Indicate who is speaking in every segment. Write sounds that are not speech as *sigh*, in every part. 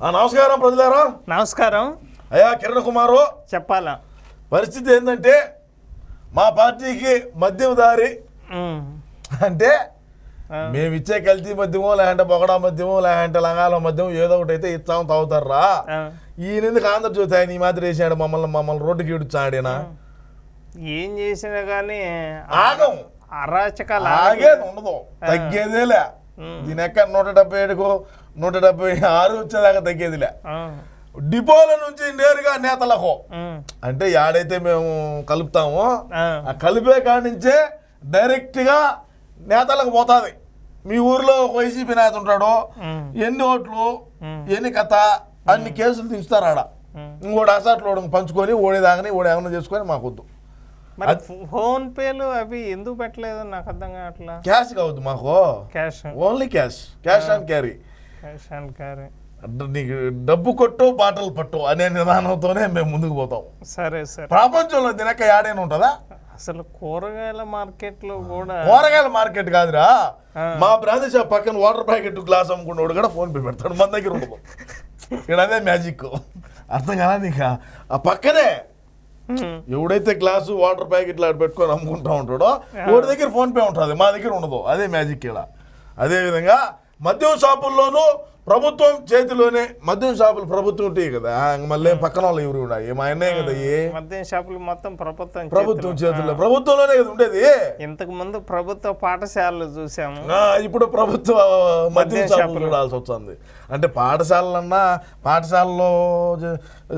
Speaker 1: నమస్కారం ప్రజలారా.
Speaker 2: నమస్కారం.
Speaker 1: అయ్యా కిరణ్ కుమారు.
Speaker 2: చెప్పాలా?
Speaker 1: పరిస్థితి ఏంటంటే మా పార్టీకి మద్యం దారి. అంటే. మేము ఇచ్చే కల్తీ మద్యమో లేదంటే బొగడా మద్యమో లేదంటే లంగాల మద్యం ఏదో ఒకటి అయితే ఇస్తాం తాగుతారా. ఈయన ఎందుకు ఆంధ్రజ్యోతి ఆయన ఈ మాదిరి వేసాడు మమ్మల్ని మమ్మల్ని రోడ్డుకి ఈడుచాడినా
Speaker 2: ఏం చేసినా కానీ
Speaker 1: ఆగం.
Speaker 2: అరాచకాలు
Speaker 1: ఆగేది ఉండదు. తగ్గేదేలే. దీని ఎక్కడ నూట డెబ్బై ఏడుకో నూట డెబ్బై ఆరు వచ్చేదాకా తగ్గేదిలే. డిపోల నుంచి నేరుగా నేతలకు. అంటే యాడైతే మేము కలుపుతామో
Speaker 2: ఆ.
Speaker 1: కలిపే కాడి నుంచే డైరెక్ట్గా నేతలకు పోతుంది మీ ఊర్లో వైసీపీ నేత ఉంటాడు. ఎన్ని ఓట్లు. ఎన్ని కథ అన్ని కేసులు తీస్తారు ఆడ. ఇంకోటి అసాట్లు పంచుకొని ఓడేదాగని ఓడి ఏమైనా చేసుకొని మాకొద్దు
Speaker 2: ఫోన్ పేలు అవి ఎందుకు పెట్టలేదు నాకు అర్థం కావట్లా
Speaker 1: క్యాష్ కావద్దు మాకు
Speaker 2: cash
Speaker 1: only cash cash and carry అంటే నీకు డబ్బు కొట్టు బాటలు పట్టు అనే నిదానంతోనే మేము ముందుకు పోతాం.
Speaker 2: సరే సరే.
Speaker 1: ప్రపంచంలో దినక్క యాడైనా ఉంటుందా?
Speaker 2: అసలు కూరగాయల మార్కెట్లో కూడా
Speaker 1: కూరగాయల మార్కెట్ కాదురా. మా షాప్ పక్కన వాటర్ ప్యాకెట్ గ్లాస్ అమ్ముకున్నవాడు కూడా ఫోన్ పే పెడతాడు. మన దగ్గర ఉండదు. ఇక్కడ అదే మ్యాజిక్. అర్థం కదా నీకు? ఆ పక్కనే. ఎవడైతే గ్లాసు వాటర్ ప్యాకెట్లు ఆడ పెట్టుకొని అమ్ముకుంటా ఉంటాడో వాడి దగ్గర ఫోన్ పే ఉంటుంది. మా దగ్గర ఉండదు. అదే మ్యాజిక్ ఇక్కడ అదే విధంగా మద్యం షాపుల్లోనూ ప్రభుత్వం చేతిలోనే మద్యం షాపులు ప్రభుత్వం ఉంటాయి కదా. మళ్ళీ పక్కన వాళ్ళు ఎవరు మా అన్నే కదా ఇవి.
Speaker 2: మద్యం షాపులు మొత్తం ప్రభుత్వం
Speaker 1: ప్రభుత్వం
Speaker 2: చేతిలో.
Speaker 1: చేతుల్లో ప్రభుత్వంలోనే కదా ఉండేది
Speaker 2: ఇంతకు ముందు ప్రభుత్వ పాఠశాలలు చూసాము.
Speaker 1: ఇప్పుడు ప్రభుత్వ మద్యం షాపులు. చూడాల్సి వస్తుంది. అంటే పాఠశాలలన్నా పాఠశాలలో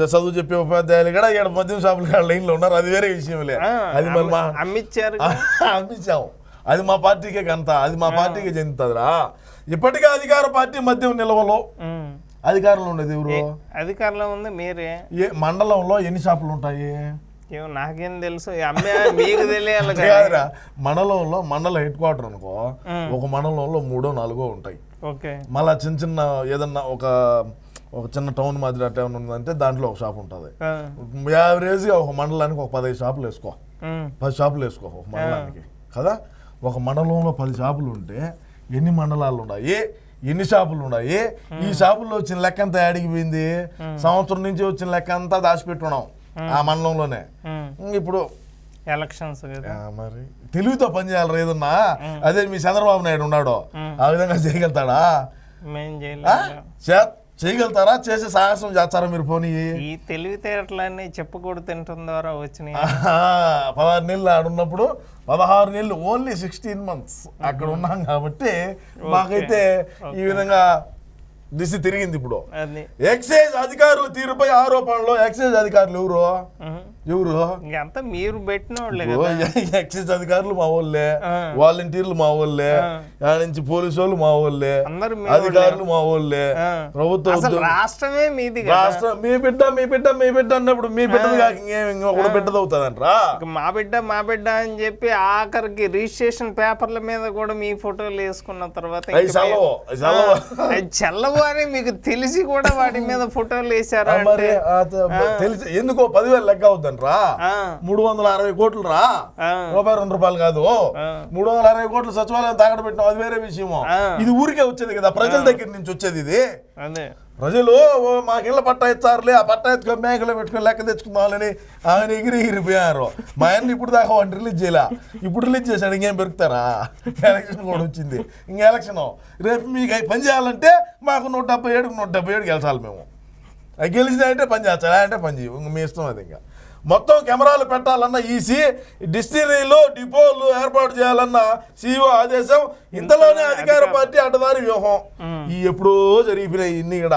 Speaker 1: చదువు చెప్పే ఉపాధ్యాయులు కూడా ఇక్కడ మద్యం షాపులు కాడ లైన్లో ఉన్నారు. అది వేరే విషయంలే అది మరి మా
Speaker 2: అమ్మిచ్చారు *laughs*
Speaker 1: అనిపించాం అది మా పార్టీకే గంత అది మా పార్టీకే చెందుతుందిరా. ఇప్పటికే అధికార పార్టీ మద్యం నిల్వలో. అధికారంలో ఉండేది ఎవరు?
Speaker 2: అధికారంలో ఉంది మీరే.
Speaker 1: ఏ మండలంలో ఎన్ని షాపులు ఉంటాయి?
Speaker 2: ఏమో నాకేం తెలుసు. మీకు తెలియాలి
Speaker 1: కాదురా మండలంలో మండల హెడ్ క్వార్టర్ అనుకో. ఒక మండలంలో మూడో నాలుగో ఉంటాయి.
Speaker 2: ఓకే.
Speaker 1: మళ్ళా చిన్న చిన్న ఏదన్నా ఒక ఒక చిన్న టౌన్ మాదిరి అట్లా ఉందంటే దాంట్లో ఒక షాప్ ఉంటుంది.
Speaker 2: ఆ,
Speaker 1: యావరేజ్గా ఒక మండలానికి ఒక పదహైదు షాపులు వేసుకో. పది షాపులు వేసుకో ఒక మండలానికి. కదా? ఒక మండలంలో పది షాపులు ఉంటే ఎన్ని మండలాలు ఉన్నాయి? ఎన్ని షాపులు ఉన్నాయి? ఈ షాపుల్లో వచ్చిన లెక్క అంతా యాడికి పోయింది? సంవత్సరం నుంచి వచ్చిన లెక్క అంతా దాచిపెట్టున్నాం ఆ మండలంలోనే. ఇప్పుడు
Speaker 2: ఎలక్షన్స్
Speaker 1: మరి తెలివితో పని చేయాలి ఏదన్నా. అదే మీ చంద్రబాబు నాయుడు ఉన్నాడు. ఆ విధంగా చేయగలుగుతాడా?
Speaker 2: మేం
Speaker 1: ఆ?
Speaker 2: చేయలేదు
Speaker 1: చే- చేయగలుగుతారా? చేసే సాహసం చేస్తారా మీరు పోనీ
Speaker 2: ఈ తెలివితేటలన్నీ చెప్పుకూడు తింటం ద్వారా వచ్చినాయి.
Speaker 1: పదహారు నెలలు ఆడున్నప్పుడు పదహారు నెలలు ఓన్లీ సిక్స్టీన్ మంత్స్ అక్కడ ఉన్నాం కాబట్టి మాకైతే ఈ విధంగా దిశ తిరిగింది ఇప్పుడు. ఎక్సైజ్ అధికారుల తీరుపై ఆరోపణలు ఎక్సైజ్ అధికారులు ఎవరు. ఎవరు?
Speaker 2: ఇంకంతా మీరు పెట్టిన
Speaker 1: ఎక్సైజ్ అధికారులు మా వాళ్ళే. వాలంటీర్లు మా వాళ్ళే నుంచి పోలీసు వాళ్ళు మా వాళ్ళే
Speaker 2: అందరూ మీ
Speaker 1: అధికారులు మా వాళ్ళే. ప్రభుత్వ
Speaker 2: రాష్ట్రమే మీది
Speaker 1: రాష్ట్రం మీ బిడ్డ మీ బిడ్డ మీ బిడ్డ అన్నప్పుడు మీ బిడ్డది కాక ఇంకేం ఇంకొకటి బిడ్డది అవుతుందంట్రా
Speaker 2: మా బిడ్డ మా బిడ్డ అని చెప్పి ఆఖరికి రిజిస్ట్రేషన్ పేపర్ల మీద కూడా మీ ఫోటోలు వేసుకున్న తర్వాత
Speaker 1: చల్లవు
Speaker 2: అని మీకు తెలిసి కూడా వాటి మీద ఫోటోలు వేసారా
Speaker 1: తెలిసి ఎందుకో పదివేలు లెక్క
Speaker 2: ఆ,
Speaker 1: మూడు వందల అరవై కోట్లు రా రూపాయి రెండు రూపాయలు కాదు. మూడు వందల అరవై కోట్లు సచివాలయం తాకడ పెట్టినాం అది వేరే విషయము.
Speaker 2: ఆ.
Speaker 1: ఇది ఊరికే వచ్చేది కదా ప్రజల దగ్గర నుంచి వచ్చేది ఇది. ప్రజలు మాకు ఇళ్ళ పట్టా ఇచ్చారులే ఆ పట్టా ఎత్తుకొని మేకలు పెట్టుకొని లెక్క తెచ్చుకుందామని ఆయన ఎగిరి ఎగిరిపోయారు. మా ఆయన ఇప్పుడు దాకా వాడిని రిలీజ్ చేయలే. ఇప్పుడు రిలీజ్ చేశాడు ఇంకేం పెరుగుతారా? ఎలక్షన్ కూడా వచ్చింది. ఇంక ఎలక్షన్. రేపు మీకు అవి పని చేయాలంటే మాకు నూట డెబ్బై ఏడుకు నూట డెబ్బై ఏడు గెలిచాలి మేము. అవి గెలిచినాయంటే పని చేస్తారా? అంటే పని చేయవు ఇంక మీ ఇష్టం అది ఇంకా. మొత్తం కెమెరాలు పెట్టాలన్న ఈసీ డిస్టిలరీలు డిపోలు ఏర్పాటు చేయాలన్న సీఓ ఆదేశం. ఇంతలోనే అధికార పార్టీ అడ్డదారి వ్యూహం. ఈ ఎప్పుడో జరిగిపోయినాయి ఇన్ని ఇక్కడ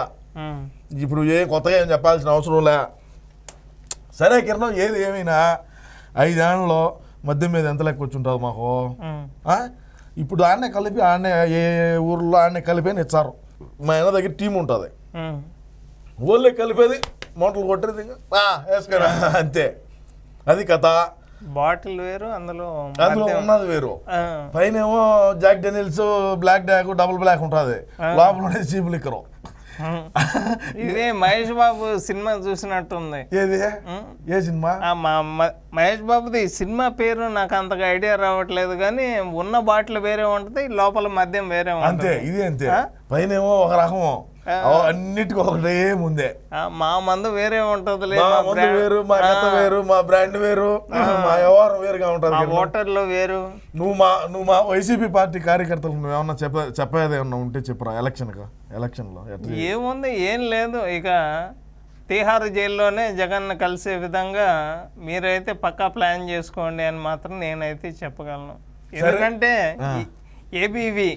Speaker 1: ఇప్పుడు ఏ కొత్తగా ఏం చెప్పాల్సిన అవసరం లే. సరే కిరణం ఏది ఏమైనా ఐదేళ్ళలో మద్యం మీద ఎంత లెక్క వచ్చి ఉంటుంది మాకు? ఇప్పుడు ఆడనే కలిపి ఆడనే ఏ ఊర్లో ఆడనే కలిపి అని ఇచ్చారు మా ఆయన దగ్గర టీం ఉంటుంది. ఊళ్ళో కలిపేది మూటలు కొట్టేది ఆ, వేసుకోరా. అంతే. అది కథ.
Speaker 2: బాటిల్ వేరు అందులో
Speaker 1: అందులో. ఉన్నది వేరు.
Speaker 2: ఆ,
Speaker 1: పైన ఏమో Jack Daniel's black dog double black ఉంటుంది. లోపల చీప్ లిక్కరు.
Speaker 2: ఇదే మహేష్ బాబు సినిమా చూసినట్టుంది.
Speaker 1: ఏది. ఏ సినిమా?
Speaker 2: ఆ, మా మ- మహేష్ బాబుది సినిమా పేరు నాకు అంతగా ఐడియా రావట్లేదు కానీ ఉన్న బాటిల్ వేరే ఉంటుంది లోపల మద్యం వేరే
Speaker 1: అంతే
Speaker 2: ఉంటుంది
Speaker 1: ఇది అంతే? పైన ఏమో ఒక రకము. అన్నిటికీ ఒకటే ముందే.
Speaker 2: మా మందు వేరే ఉంటదిలే
Speaker 1: మా ముందు వేరు మా కథ వేరు మా బ్రాండ్ వేరు మా వ్యవహారం వేరుగా ఉంటది.
Speaker 2: ఓటర్లు వేరు.
Speaker 1: నువ్వు మా నువ్వు మా వైసీపీ పార్టీ కార్యకర్తలు నువ్వు ఏమన్నా చెప్ప చెప్పేది ఏమన్నా ఉంటే చెప్పురా ఎలక్షన్ ఎలక్షన్లో ఎట్లా
Speaker 2: ఏముంది ఏం లేదు. ఇక తీహార్ జైల్లోనే జగన్ కలిసే విధంగా మీరైతే పక్కా ప్లాన్ చేసుకోండి అని మాత్రం నేనైతే చెప్పగలను. ఎందుకంటే ఏబీవి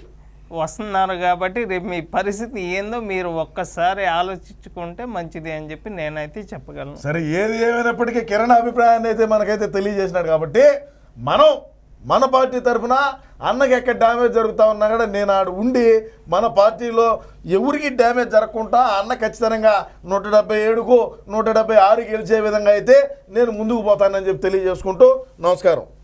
Speaker 2: వస్తున్నారు కాబట్టి రేపు మీ పరిస్థితి ఏందో మీరు ఒక్కసారి ఆలోచించుకుంటే మంచిది అని చెప్పి నేనైతే చెప్పగలను.
Speaker 1: సరే ఏది ఏమైనప్పటికీ కిరణ్ అభిప్రాయాన్ని అయితే మనకైతే తెలియజేసినాడు కాబట్టి మనం మన పార్టీ తరఫున అన్నకి ఎక్కడ డ్యామేజ్ జరుగుతా ఉన్నా కూడా నేను ఆడు ఉండి మన పార్టీలో ఎవరికి డ్యామేజ్ జరగకుండా అన్న ఖచ్చితంగా నూట డెబ్బై ఏడుకు నూట డెబ్బై ఆరు గెలిచే విధంగా అయితే నేను ముందుకు పోతానని చెప్పి తెలియజేసుకుంటూ నమస్కారం.